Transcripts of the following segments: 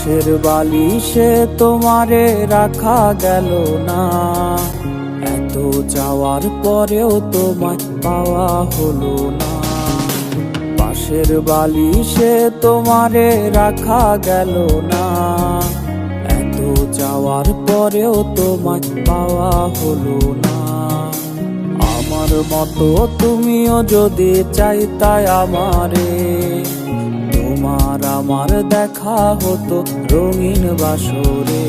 পাশের বালিশে তোমারে রাখা গেল না। এত যাওয়ার পরেও তোমায় পাওয়া হলো না। পাশের বালিশে তোমারে রাখা গেল না। এত যাওয়ার পরেও তোমায় পাওয়া হলো না। আমার মতো তুমিও যদি চাইতাই আমারে তোমার আমার দেখা হতো রঙিন বাসরে।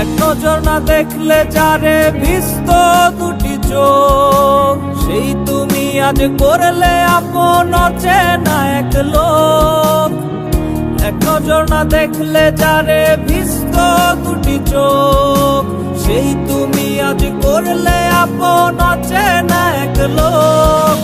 এক নজর না দেখলে যারে ভিস্ত দুটি চোখ, সেই তুমি আজ করলে আপন চেনা এক লোক। এক নজর না দেখলে যারে ভিস্ত দুটি চোখ, সেই তুমি আজ করলে আপন চেনা এক লোক।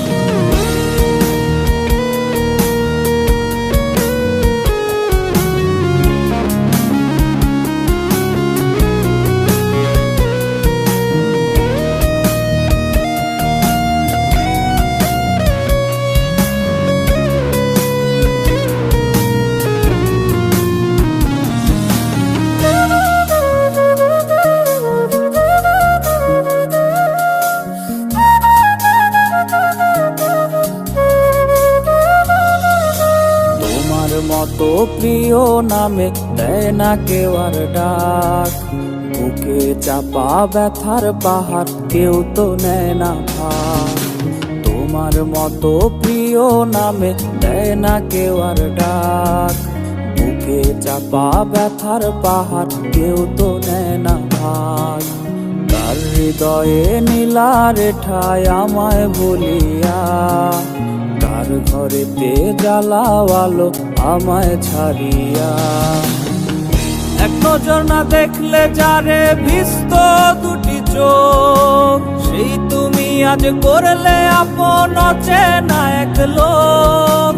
মতো প্রিয় নামে দেয় না কেউ আর ডাক। বুকে চাপা ব্যথার পাহাড় কেউ তো নেয় না ভাগ। তোমার মতো প্রিয় নামে দেয় না কেউ আর ডাক। বুকে চাপা ব্যথার পাহাড় কেউ তো নেয় না ভাগ। তার হৃদয়ে নীলার ঠায় আমায় বলিয়া ঘরেতে জ্বালাওয়ালো আমায় ছাড়িয়া। এক নজর না দেখলে যারে ভিস্ত দুটি চোখ, সেই তুমি আজ করলে আপন চেনা এক লোক।